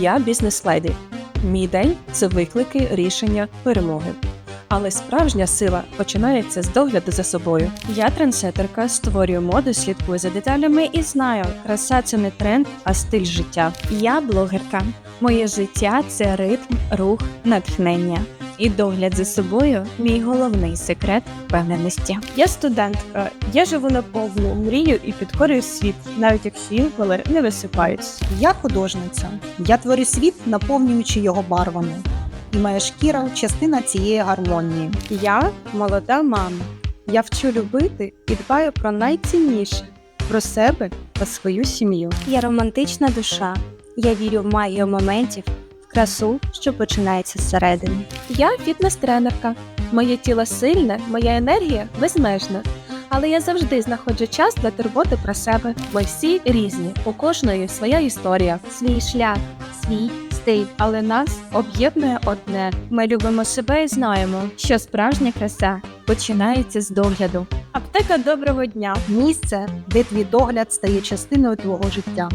Я бізнес-леді. Мій день це виклики, рішення, перемоги. Але справжня сила починається з догляду за собою. Я трендсетерка, створюю моду, слідкую за деталями і знаю, краса це не тренд, а стиль життя. Я блогерка. Моє життя це ритм, рух, натхнення. І догляд за собою мій головний секрет впевненості. Я студентка, я живу наповну, мрію і підкорюю світ, навіть якщо інколи не висипаюсь. Я художниця. Я творю світ, наповнюючи його барвами. І моя шкіра частина цієї гармонії. Я молода мама. Я вчу любити і дбаю про найцінніше про себе та свою сім'ю. Я романтична душа. Я вірю в магію моментів, красу, що починається зсередини. Я фітнес-тренерка. Моє тіло сильне, моя енергія безмежна. Але я завжди знаходжу час для турботи про себе. Ми всі різні, у кожної своя історія, Свій шлях, свій стиль. але нас об'єднує одне. Ми любимо себе і знаємо, що справжня краса починається з догляду. Аптека доброго дня. Місце, де твій догляд стає частиною твого життя.